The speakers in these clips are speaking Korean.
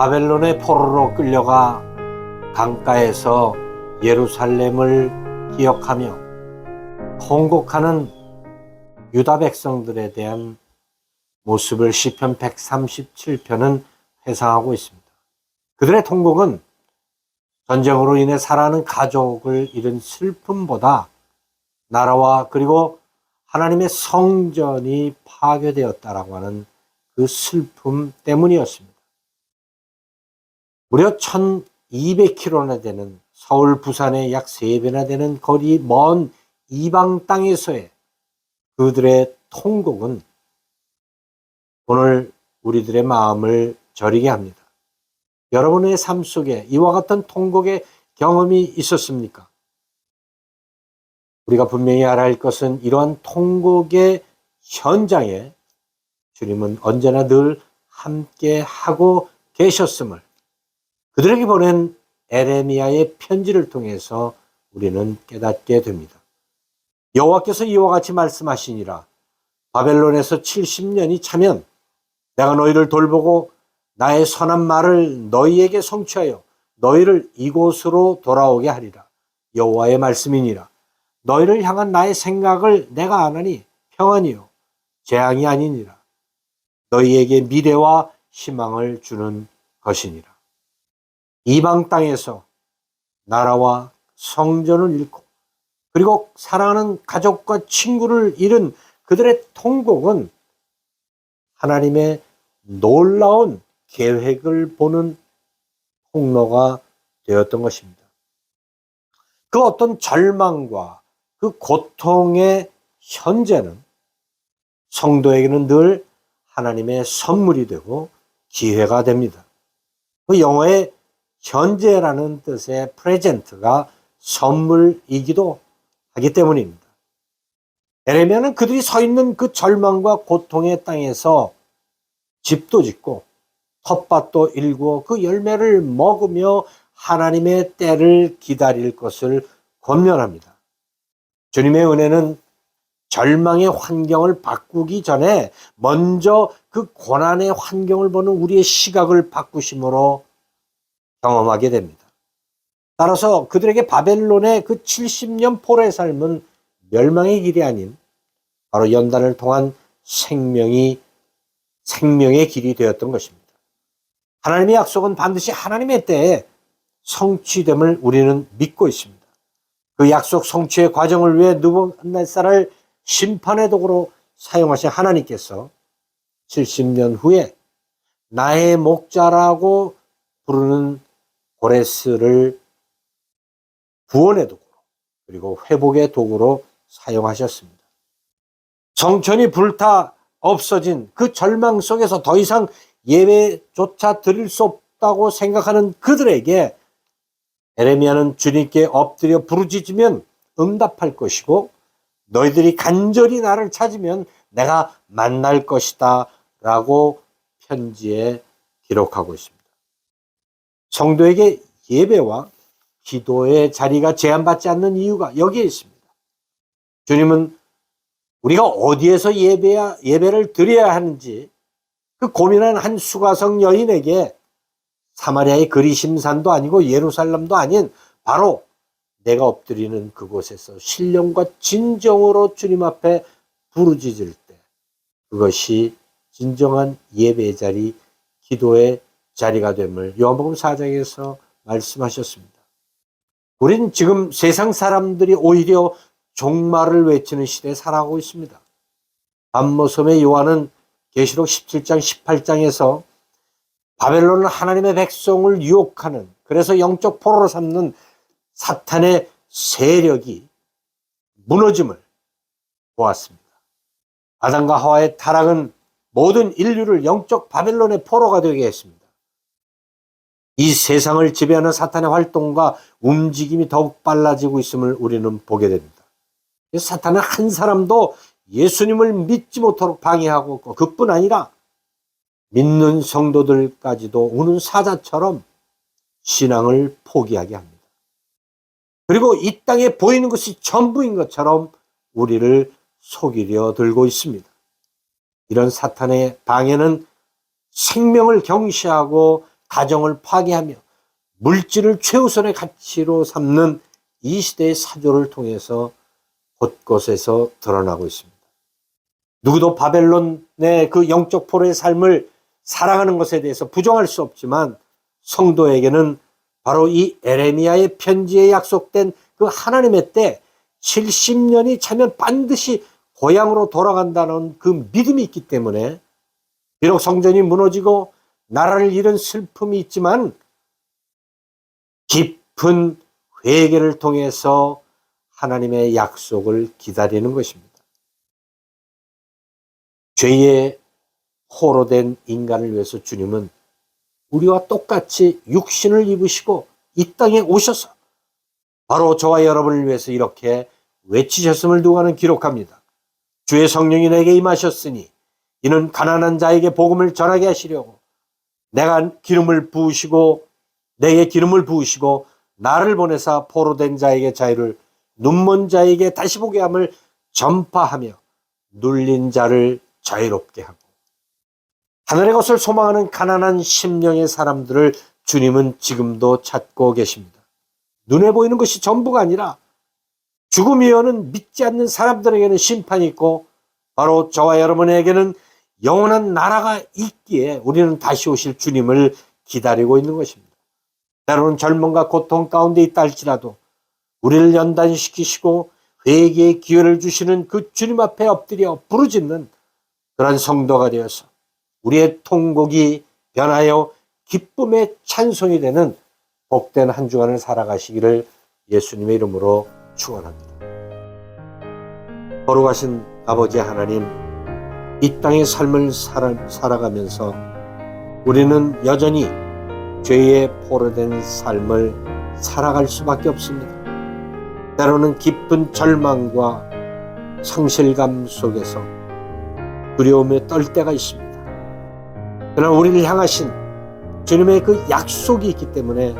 바벨론의 포로로 끌려가 강가에서 예루살렘을 기억하며 통곡하는 유다 백성들에 대한 모습을 시편 137편은 회상하고 있습니다. 그들의 통곡은 전쟁으로 인해 살아가는 가족을 잃은 슬픔보다 나라와 그리고 하나님의 성전이 파괴되었다라고 하는 그 슬픔 때문이었습니다. 무려 1200km나 되는 서울, 부산의 약 3배나 되는 거리 먼 이방 땅에서의 그들의 통곡은 오늘 우리들의 마음을 저리게 합니다. 여러분의 삶 속에 이와 같은 통곡의 경험이 있었습니까? 우리가 분명히 알아야 할 것은 이러한 통곡의 현장에 주님은 언제나 늘 함께 하고 계셨음을 그들에게 보낸 에레미야의 편지를 통해서 우리는 깨닫게 됩니다. 여호와께서 이와 같이 말씀하시니라 바벨론에서 70년이 차면 내가 너희를 돌보고 나의 선한 말을 너희에게 성취하여 너희를 이곳으로 돌아오게 하리라. 여호와의 말씀이니라. 너희를 향한 나의 생각을 내가 아나니 평안이요 재앙이 아니니라. 너희에게 미래와 희망을 주는 것이니라. 이방 땅에서 나라와 성전을 잃고 그리고 사랑하는 가족과 친구를 잃은 그들의 통곡은 하나님의 놀라운 계획을 보는 통로가 되었던 것입니다. 그 어떤 절망과 그 고통의 현재는 성도에게는 늘 하나님의 선물이 되고 기회가 됩니다. 그 영어의 현재라는 뜻의 프레젠트가 선물이기도 하기 때문입니다. 에레미야는 그들이 서 있는 그 절망과 고통의 땅에서 집도 짓고 텃밭도 일구어 그 열매를 먹으며 하나님의 때를 기다릴 것을 권면합니다. 주님의 은혜는 절망의 환경을 바꾸기 전에 먼저 그 고난의 환경을 보는 우리의 시각을 바꾸심으로 경험하게 됩니다. 따라서 그들에게 바벨론의 그 70년 포로의 삶은 멸망의 길이 아닌 바로 연단을 통한 생명이 생명의 길이 되었던 것입니다. 하나님의 약속은 반드시 하나님의 때에 성취됨을 우리는 믿고 있습니다. 그 약속 성취의 과정을 위해 누부갓네살을 심판의 도구로 사용하신 하나님께서 70년 후에 나의 목자라고 부르는 고레스를 구원의 도구로 그리고 회복의 도구로 사용하셨습니다. 정천이 불타 없어진 그 절망 속에서 더 이상 예배조차 드릴 수 없다고 생각하는 그들에게 에레미야는 주님께 엎드려 부르짖으면 응답할 것이고 너희들이 간절히 나를 찾으면 내가 만날 것이다 라고 편지에 기록하고 있습니다. 성도에게 예배와 기도의 자리가 제한받지 않는 이유가 여기에 있습니다. 주님은 우리가 어디에서 예배야, 예배를 드려야 하는지 그 고민한 한 수가성 여인에게 사마리아의 그리심산도 아니고 예루살렘도 아닌 바로 내가 엎드리는 그곳에서 신령과 진정으로 주님 앞에 부르짖을 때 그것이 진정한 예배의 자리, 기도의 자리가 됨을 요한복음 4장에서 말씀하셨습니다. 우린 지금 세상 사람들이 오히려 종말을 외치는 시대에 살아가고 있습니다. 밤모섬의 요한은 계시록 17장 18장에서 바벨론은 하나님의 백성을 유혹하는 그래서 영적 포로로 삼는 사탄의 세력이 무너짐을 보았습니다. 아담과 하와의 타락은 모든 인류를 영적 바벨론의 포로가 되게 했습니다. 이 세상을 지배하는 사탄의 활동과 움직임이 더욱 빨라지고 있음을 우리는 보게 됩니다. 사탄은 한 사람도 예수님을 믿지 못하도록 방해하고 있고 그뿐 아니라 믿는 성도들까지도 우는 사자처럼 신앙을 포기하게 합니다. 그리고 이 땅에 보이는 것이 전부인 것처럼 우리를 속이려 들고 있습니다. 이런 사탄의 방해는 생명을 경시하고 가정을 파괴하며 물질을 최우선의 가치로 삼는 이 시대의 사조를 통해서 곳곳에서 드러나고 있습니다. 누구도 바벨론의 그 영적 포로의 삶을 살아가는 것에 대해서 부정할 수 없지만 성도에게는 바로 이 에레미야의 편지에 약속된 그 하나님의 때 70년이 차면 반드시 고향으로 돌아간다는 그 믿음이 있기 때문에 비록 성전이 무너지고 나라를 잃은 슬픔이 있지만 깊은 회개를 통해서 하나님의 약속을 기다리는 것입니다. 죄의 호로된 인간을 위해서 주님은 우리와 똑같이 육신을 입으시고 이 땅에 오셔서 바로 저와 여러분을 위해서 이렇게 외치셨음을 누가는 기록합니다. 주의 성령이 내게 임하셨으니 이는 가난한 자에게 복음을 전하게 하시려고 내가 기름을 부으시고 내게 기름을 부으시고 나를 보내사 포로된 자에게 자유를 눈먼 자에게 다시 보게 함을 전파하며 눌린 자를 자유롭게 하고 하늘의 것을 소망하는 가난한 심령의 사람들을 주님은 지금도 찾고 계십니다. 눈에 보이는 것이 전부가 아니라 죽음이 오는 믿지 않는 사람들에게는 심판이 있고 바로 저와 여러분에게는 영원한 나라가 있기에 우리는 다시 오실 주님을 기다리고 있는 것입니다. 때로는 젊음과 고통 가운데 있다 할지라도 우리를 연단시키시고 회개의 기회를 주시는 그 주님 앞에 엎드려 부르짖는 그런 성도가 되어서 우리의 통곡이 변하여 기쁨의 찬송이 되는 복된 한 주간을 살아가시기를 예수님의 이름으로 축원합니다. 거룩하신 아버지 하나님, 이 땅의 삶을 살아, 살아 가면서 우리는 여전히 죄에 포로된 삶을 살아갈 수밖에 없습니다. 때로는 깊은 절망과 상실감 속에서 두려움에 떨 때가 있습니다. 그러나 우리를 향하신 주님의 그 약속이 있기 때문에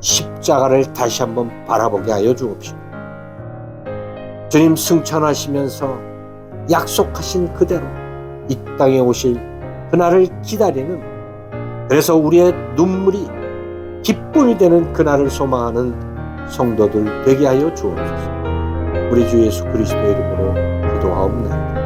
십자가를 다시 한번 바라보게 하여 주옵시고 주님 승천하시면서 약속하신 그대로 이 땅에 오실 그날을 기다리는 그래서 우리의 눈물이 기쁨이 되는 그날을 소망하는 성도들 되게 하여 주옵소서. 우리 주 예수 그리스도의 이름으로 기도하옵나이다.